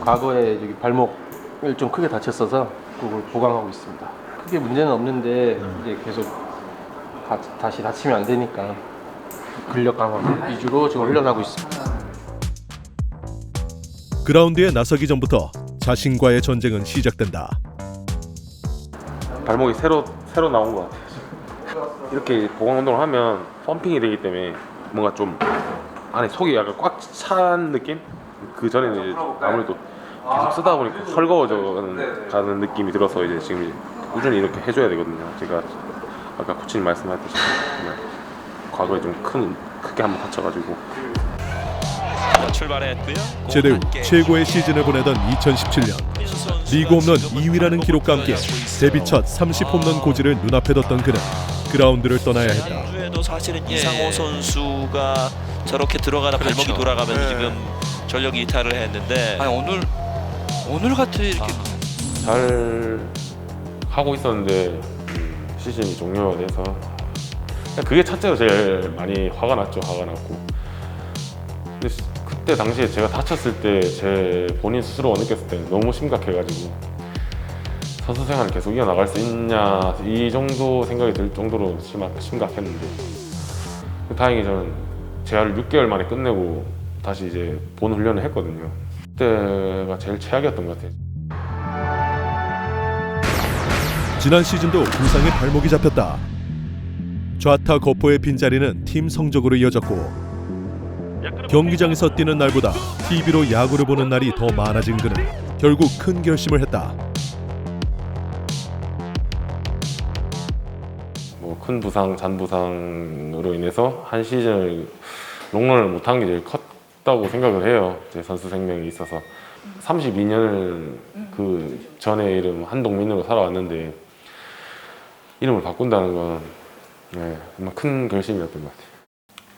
과거에 여기 발목을 좀 크게 다쳤어서 그걸 보강하고 있습니다. 크게 문제는 없는데 이제 계속 다, 다시 다치면 안 되니까 근력 강화 위주로 지금 훈련하고 있습니다. 그라운드에 나서기 전부터 자신과의 전쟁은 시작된다. 발목이 새로 새로 나온 것 같아요. 이렇게 보강 운동을 하면 펌핑이 되기 때문에 뭔가 좀 안에 속이 약간 꽉 찬 느낌? 그 전에는 이제 아무래도 계속 쓰다 보니까 헐거워져 가는, 가는 느낌이 들어서 이제 지금 이제 꾸준히 이렇게 해줘야 되거든요. 제가 아까 코치님 말씀하셨듯이 과거에 좀 큰 크게 한번 다쳐가지고 출발했고요. 제대 후 최고의 시즌을 보내던 2017년 리그 홈런 2위라는 기록과 함께 데뷔 첫 30홈런 고지를 눈앞에 뒀던 그는 그라운드를 떠나야 했다. 주에도 사실은 예. 이상호 선수가 저렇게 들어가다 그렇죠. 발목이 돌아가면서 네. 지금 전력 이탈을 했는데 아니 오늘 오늘 같이 이렇게 잘 하고 있었는데 음, 시즌이 종료가 돼서 그냥 그게 첫째로 제일 많이 화가 났죠 화가 났고. 근데 시- 그때 당시에 제가 다쳤을 때 제 본인 스스로가 느꼈을 때 너무 심각해가지고 선수 생활을 계속 이어나갈 수 있냐 이 정도 생각이 들 정도로 심하, 심각했는데. 다행히 저는 재활을 6개월 만에 끝내고 다시 이제 본 훈련을 했거든요 그때가 제일 최악이었던 것 같아요 지난 시즌도 부상에 발목이 잡혔다. 좌타 거포의 빈자리는 팀 성적으로 이어졌고 경기장에서 뛰는 날보다 TV로 야구를 보는 날이 더 많아진 그는 결국 큰 결심을 했다. 뭐 큰 부상, 잔 부상으로 인해서 한 시즌을 롱런을 못한 게 제일 컸 다고 생각을 해요. 제 선수 생명에 있어서 32년을 그 전에 이름 한동민으로 살아왔는데 이름을 바꾼다는 건 네, 정말 큰 결심이었던 것 같아요.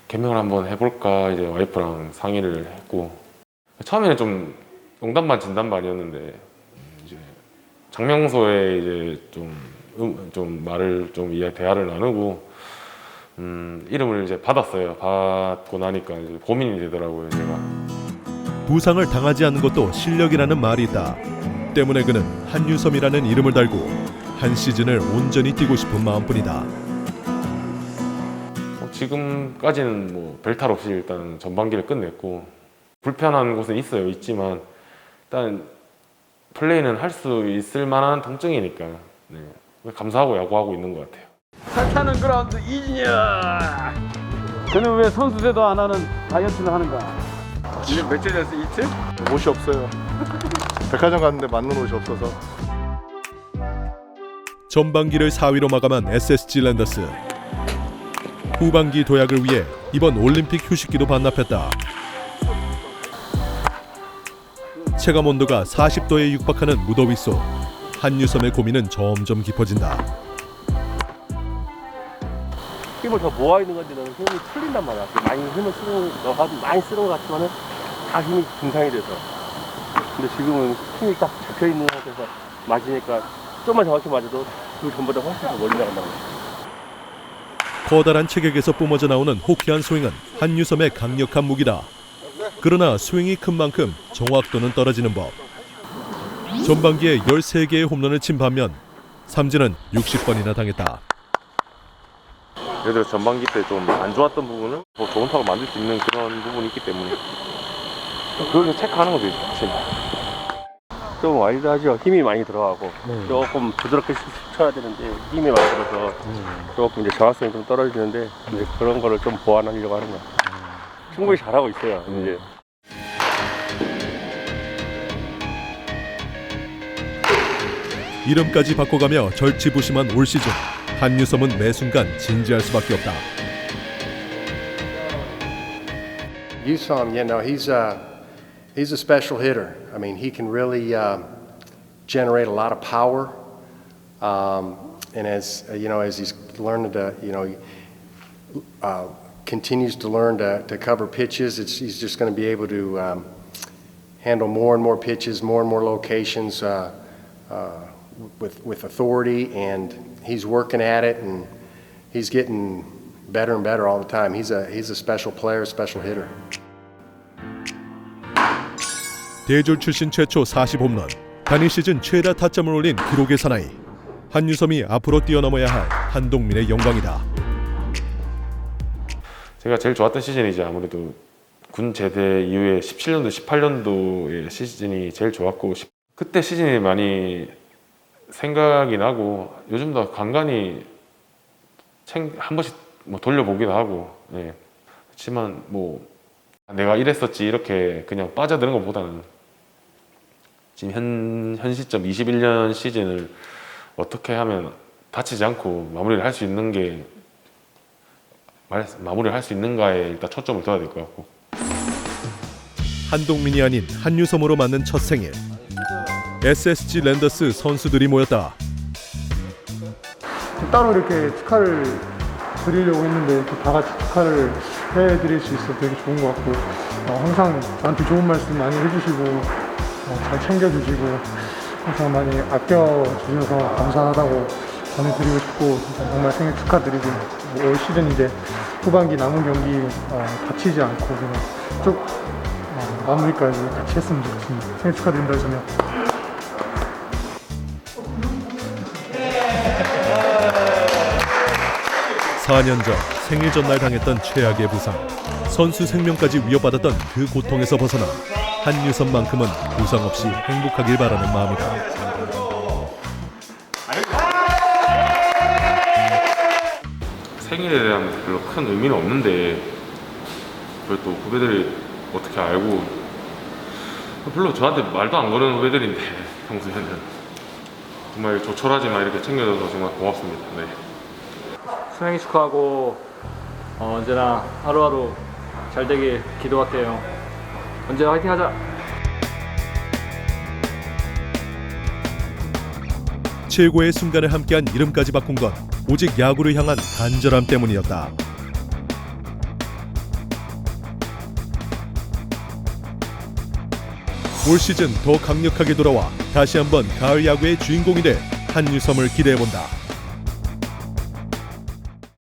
개명을 한번 해볼까 이제 와이프랑 상의를 했고 처음에는 좀 농담 반 진담 반이었는데 이제 장명소에 이제 좀, 음, 좀 말을 좀 이야 대화를 나누고 음, 이름을 이제 받았어요. 받고 나니까 이제 고민이 되더라고요, 제가. 부상을 당하지 않는 것도 실력이라는 말이 있다. 때문에 그는 한유섬이라는 이름을 달고 한 시즌을 온전히 뛰고 싶은 마음뿐이다. 어, 지금까지는 뭐 별탈 없이 일단 전반기를 끝냈고 불편한 곳은 있어요, 있지만 일단 플레이는 할 수 있을 만한 통증이니까 네. 감사하고 야구하고 있는 것 같아요. 타는 그라운드 이진영. 그는 왜 선수 때도 안 하는 다이어트를 하는가? 이제 며칠 됐어 이틀? 옷이 없어요. 백화점 갔는데 맞는 옷이 없어서 전반기를 4위로 마감한 SSG 랜더스. 후반기 도약을 위해 이번 올림픽 휴식기도 반납했다. 체감 온도가 40도에 육박하는 무더위 속 한유섬의 고민은 점점 깊어진다. 힘을 더 모아 있는 건데 너는 힘이 풀린단 말이야. 많이 힘을 쓰는 거 많이 쓰는 것 같지만은 다 힘이 분산이 돼서. 근데 지금은 힘이 딱 잡혀 있는 상태에서 맞으니까 좀만 정확히 맞아도 그 전보다 훨씬 더 멀리 나간다는 거야. 커다란 체격에서 뿜어져 나오는 호쾌한 스윙은 한유섬의 강력한 무기다. 그러나 스윙이 큰 만큼 정확도는 떨어지는 법. 전반기에 13개의 홈런을 친 반면 삼진은 60번이나 당했다. 예를 들어 전반기 때 좀 안 좋았던 부분을 더 좋은 타로 만들 수 있는 그런 부분이 있기 때문에 그걸 좀 체크하는 거죠, 사실. 좀 와이드하죠. 힘이 많이 들어가고 조금 부드럽게 쳐야 되는데 힘이 많이 들어서 조금 이제 정확성이 좀 떨어지는데 이제 그런 거를 좀 보완하려고 하는 거야. 충분히 잘하고 있어요. 이제 이름까지 바꿔가며 절치부심한 올 시즌 한유섬은 매 순간 진지할 수밖에 없다. Usom, you know, he's a, he's a special hitter. I mean, he can really um, generate a lot of power. Um, and as, uh, you know, as he's learning to, you know, uh, continues to learn to, to cover pitches, it's, he's just going to be able to um, handle more and more pitches, more and more locations uh, uh, with, with authority. And he's working at it and he's getting better and better all the time. He's a, he's a special player, special hitter. 대졸 출신 최초 40홈런, 단일 시즌 최다 타점을 올린 기록의 사나이. 한유섬이 앞으로 뛰어넘어야 할 한동민의 영광이다. 제가 제일 좋았던 시즌이지 아무래도 군 제대 이후에 17년도, 18년도의 시즌이 제일 좋았고 시- 그때 시즌이 많이 생각이 나고 요즘도 간간히 챙- 한 번씩 뭐 돌려보기도 하고 예. 그렇지만 뭐 내가 이랬었지 이렇게 그냥 빠져드는 것보다는 지금 현, 현 시점 21년 시즌을 어떻게 하면 다치지 않고 마무리를 할 수 있는 게 말- 마무리를 할 수 있는가에 일단 초점을 둬야 될 것 같고 한동민이 아닌 한유섬으로 맞는 첫 생일. SSG 랜더스 선수들이 모였다. 따로 이렇게 축하를 드리려고 했는데 다 같이 축하를 해드릴 수 있어서 되게 좋은 것 같고 어, 항상 저한테 좋은 말씀 많이 해주시고 어, 잘 챙겨주시고 항상 많이 아껴주셔서 감사하다고 전해드리고 싶고 정말 생일 축하드리고 뭐올 시즌 이제 후반기 남은 경기 어, 다치지 않고 그냥 쭉 어, 마무리까지 같이 했으면 좋겠습니다. 생일 축하드립니다, 저는. 사년전 생일 전날 당했던 최악의 부상. 선수 생명까지 위협받았던 그 고통에서 벗어나 한유섬만큼은 부상 없이 행복하길 바라는 마음이다. 생일에 대한 별로 큰 의미는 없는데 그걸 또 후배들이 어떻게 알고 별로 저한테 말도 안 거는 후배들인데 평소에는 정말 조촐하지만 이렇게 챙겨줘서 정말 고맙습니다. 네. 수행이 축하하고 어, 언제나 하루하루 잘 되길 기도할게요. 언제나 화이팅 하자. 최고의 순간을 함께한 이름까지 바꾼 건 오직 야구를 향한 간절함 때문이었다. 올 시즌 더 강력하게 돌아와 다시 한번 가을 야구의 주인공이 될 한유섬을 기대해 본다.